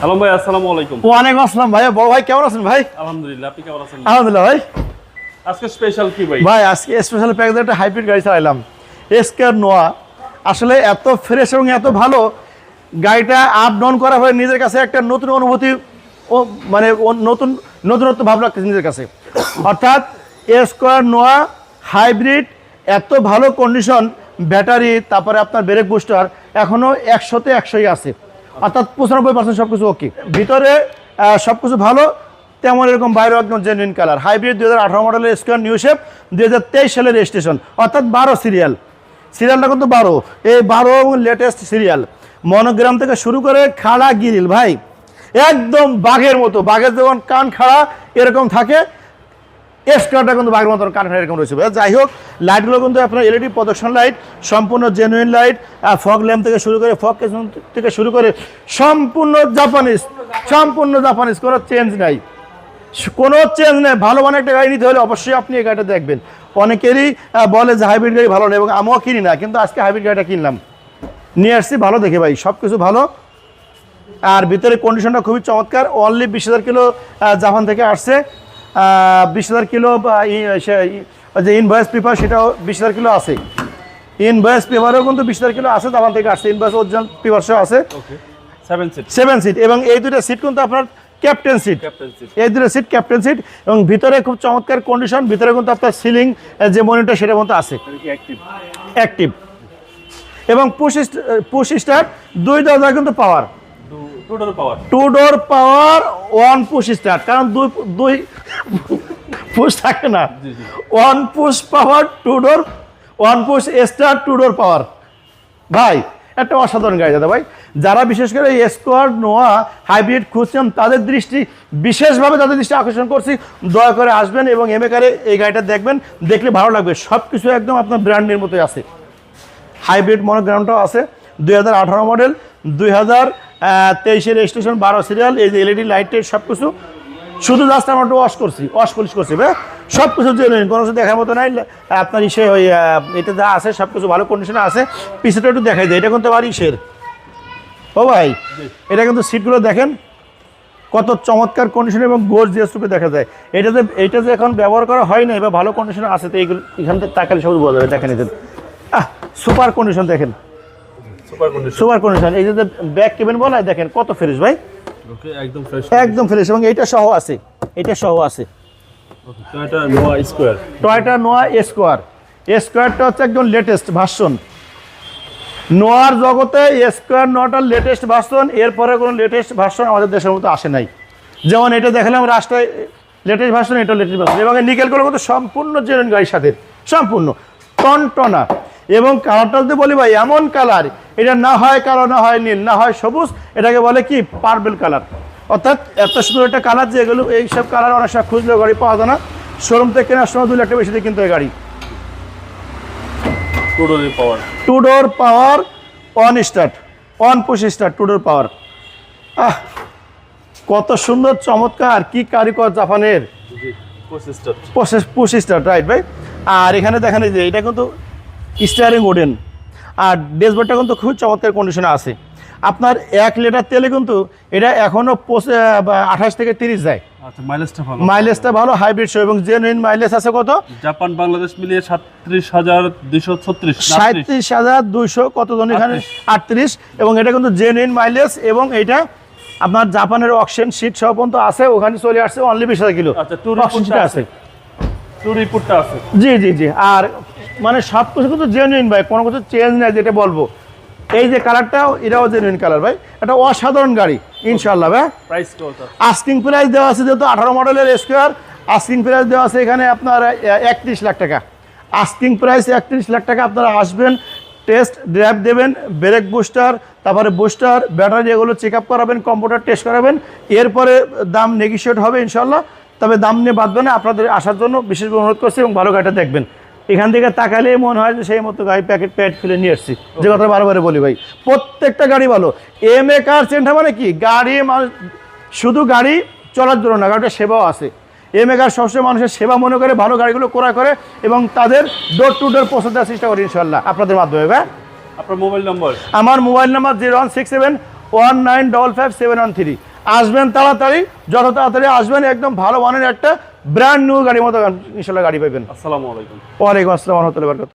সালাম ভাই আসসালামু আলাইকুম। ওয়ালাইকুম আসসালাম ভাই বড় ভাই কেমন আছেন ভাই? আলহামদুলিল্লাহ আপনি কেমন আছেন? আলহামদুলিল্লাহ ভাই। আজকে স্পেশাল কি ভাই? ভাই আজকে স্পেশাল প্যাকেজে একটা হাইব্রিড গাড়ি চালাইলাম। এসকের নোয়া আসলে এত ফ্রেশ এবং এত ভালো গাড়িটা আপ ডাউন করা হয়ে নিজের কাছে একটা নতুন অনুভূতি ও মানে নতুন নতুনত্ব ভাব লাগতেছে নিজের কাছে। অর্থাৎ স্কোয়ার নোয়া হাইব্রিড এত ভালো কন্ডিশন ব্যাটারি তারপরে আপনার ব্রেক বুস্টার এখনও একশোতে একশোই আছে। অর্থাৎ পঁচানব্বই পার্সেন্ট সব কিছু ওকে ভিতরে সব কিছু ভালো, তেমন এরকম বাইরেও একদম জেনুইন কালার হাইব্রিড দু হাজার আঠারো মডেলের স্কোয়ার নিউ শেপ দু হাজার তেইশ সালের রেজিস্ট্রেশন অর্থাৎ বারো সিরিয়াল সিরিয়ালটা কিন্তু বারো। এই বারো এবং লেটেস্ট সিরিয়াল মনোগ্রাম থেকে শুরু করে খাড়া গিরিল ভাই। একদম বাঘের মতো। বাঘের যখন কান খাড়া, এরকম থাকে। এক্সট্রাটা কিন্তু বাঘের মতন খাড়া এরকম রয়েছে। যাই হোক লাইটগুলো কিন্তু আপনার এলইডি প্রদর্শন লাইট সম্পূর্ণ জেনুইন লাইট ফগ ল্যাম্প থেকে শুরু করে ফগ থেকে শুরু করে সম্পূর্ণ জাপানিজ সম্পূর্ণ জাপানিজ কোনো চেঞ্জ নাই। কোনো চেঞ্জ নেই, ভালো মানে একটা গাড়ি নিতে হলে অবশ্যই আপনি এই গাড়িটা দেখবেন। অনেকেরই বলে যে হাইব্রিড গাড়ি ভালো না এবং আমিও কিনি না, কিন্তু আজকে হাইব্রিড গাড়িটা কিনলাম। নিয়ে আসছি, ভালো দেখে ভাই সব কিছু ভালো। আর ভিতরে কন্ডিশনটা খুবই চমৎকার অনলি বিশ হাজার কিলো জাপান থেকে আসছে। বিশ হাজার কিলো যে ইনভয়েস পেপার সেটাও বিশ হাজার কিলো আছে। ইনভয়েস পেপারও কিন্তু বিশ হাজার কিলো আছে জাপান থেকে আসছে। ইনভয়েস অরিজিনাল পেপার সহ আছে। সেভেন সিট সেভেন সিট এবং এই দুটো সিট কিন্তু আপনার ক্যাপ্টেন সিট এই দুটো সিট ক্যাপ্টেন সিট এবং ভিতরে খুব চমৎকার কন্ডিশন ভিতরে কিন্তু আপনার সিলিং যে মনিটর সেটা মতো আছে। অ্যাক্টিভ অ্যাক্টিভ এবং পুশ পুশ স্টার দুই দরজা কিন্তু power power two door power one push start কারণ দুই দুই পুশ থাকে না। One push power two door one push start two door power ভাই একটা অসাধারণ গাড়ি দাদা ভাই। যারা বিশেষ করে স্কোয়ার নোয়া হাইব্রিড খুঁজছেন তাদের দৃষ্টি বিশেষভাবে তাদের দৃষ্টি আকর্ষণ করছি। দয়া করে আসবেন এবং এমএকারে এই গাড়িটা দেখবেন। দেখলে ভালো লাগবে। সব কিছু একদম আপনার ব্র্যান্ডের মতোই আছে। হাইব্রিড মনোগ্রামটাও আছে। দুই হাজার আঠারো মডেল দুই হাজার তেইশের রেজিস্ট্রেশন বারো সিরিয়াল এই যে এলইডি লাইটের সব কিছু শুধু জাস্ট আমরা ওয়াশ করছি ওয়াশ পলিশ করছি হ্যাঁ? সব কিছু জেনুইন কোনো কিছু দেখার মতো নাই। আপনার ইসে ওই এটা যা আছে সব কিছু ভালো কন্ডিশনে আছে। পিছনে একটু দেখাই যায় এটা কিন্তু আবার ইসের। ও ভাই, এটা কিন্তু সিটগুলো দেখেন, কত চমৎকার কন্ডিশন এবং জিএস রূপে দেখা যায়। এটা যে এটা যে এখন ব্যবহার করা হয় না এবার ভালো কন্ডিশনে আছে, তো এইগুলো এখান থেকে তাকালে সব বোঝা যাবে দেখেন এদের আহ সুপার কন্ডিশন দেখেন। সুপার কন্ডিশন এই যে ব্যাক কেবিন বলা দেখেন কত ফ্রেশ ভাই। একদম ফ্রেশ একদম ফ্রেশ এবং এইটা সহ আছে। এটা সহ আছে। Okay Noah square Toyota Noah square স্কোয়ারটা হচ্ছে একদম লেটেস্ট ভার্সন নোয়ার জগতে স্কোয়ার নোয়াটার লেটেস্ট ভার্সন এরপরে কোনো লেটেস্ট ভার্সন আমাদের দেশের মতো আসে নাই। যেমন এটা দেখলাম রাস্তায় লেটেস্ট ভার্সন এটা লেটেস্ট ভার্সন এবং নিকেল নিকেলগুলো কিন্তু সম্পূর্ণ জেনুইন গাড়ির সাথে সম্পূর্ণ। টনটনা। এবং কালারটা যদি বলি ভাই এমন কালার এটা না হয় কালো না হয় নীল না হয় সবুজ এটাকে বলে কি? পার্পেল কালার অর্থাৎ এত সুন্দর একটা কালার যে এগুলো এইসব কালার অনেক সময় খুঁজলেও গাড়ি পাওয়া যায় না। শোরুম থেকে কেনার সময় দুই লাখ টাকা বেশি দিয়ে কিনতে হয় গাড়ি। Power two door power on start on push start two door power আহ কত সুন্দর চমৎকার কি কারিগর জাপানের? পুশ স্টার্ট রাইট ভাই? আর এখানে দেখেন যে এটা কিন্তু স্টিয়ারিং ওডেন আর ড্যাশবোর্ডটা কিন্তু খুব চমৎকার কন্ডিশনে আছে। আপনার এক লিটার তেলে কিন্তু এটা এখনও আঠাশ থেকে তিরিশ যায়। আচ্ছা মাইলেজটা ভালো। হাইব্রিড শো এবং জেনুইন মাইলেজ আছে কত? জাপান বাংলাদেশ মিলিয়ে সাতত্রিশ হাজার দুইশো ছত্রিশ সাঁত্রিশ হাজার দুইশো কতজন এখানে আটত্রিশ। এবং এটা কিন্তু জেনুইন মাইলেজ এবং এটা আপনার জাপানের অক্সিজেন সিট সহ পর্যন্ত আছে ওখানে চলে আসছে অনলি বিশ হাজার কিলো। আচ্ছা, আছে। টু রিপোর্টটা আছে। জি জি জি আর মানে সব কিছু কিন্তু জেনুইন ভাই কোনো কিছু চেঞ্জ নাই যেটা বলব। এই যে কালারটাও এটাও জেনুইন কালার ভাই। এটা অসাধারণ গাড়ি ইনশাল্লাহ ভাই। প্রাইস আস্কিং প্রাইস দেওয়া আছে যেহেতু আঠারো মডেলের স্কোয়ার আস্কিং প্রাইস দেওয়া আছে এখানে আপনার একত্রিশ লাখ টাকা। আস্কিং প্রাইস একত্রিশ লাখ টাকা আপনারা আসবেন টেস্ট ড্রাইভ দেবেন ব্রেক বুস্টার তারপরে বুস্টার ব্যাটারি এগুলো চেক আপ করাবেন কম্পিউটার টেস্ট করাবেন। এরপরে দাম নেগোশিয়েট হবে ইনশাল্লাহ তবে দাম নিয়ে বাঁধবে না আপনাদের আসার জন্য বিশেষ অনুরোধ করছি এবং ভালো গাড়িটা দেখবেন। এখান থেকে তাকালে মনে হয় যে সেই মতো গাড়ি প্যাকেট প্যাট ফেলে নিয়ে এসছি। যে কথা বারবার বলি ভাই প্রত্যেকটা গাড়ি ভালো। এম এ কার চেন্টা মানে কি? গাড়ি মানুষ শুধু গাড়ি চলার জন্য না গাড়িটা সেবাও আছে। এম এ কার সবসময় মানুষের সেবা মনে করে ভালো গাড়িগুলো ক্রয় করে এবং তাদের ডোর টু ডোর পৌঁছে দেওয়ার চেষ্টা করে ইনশাল্লাহ আপনাদের মাধ্যমে হ্যাঁ আপনার মোবাইল নম্বর আমার mobile number zero one six seven one nine double five seven one three আসবেন তাড়াতাড়ি যত তাড়াতাড়ি আসবেন একদম ভালো মানের একটা ব্র্যান্ড নিউ গাড়ির মতো ইনশাল্লাহ গাড়ি পাবেন আসসালামু আলাইকুম। ওয়ালাইকুম আসসালাম রহমতুল্লাহ বরকত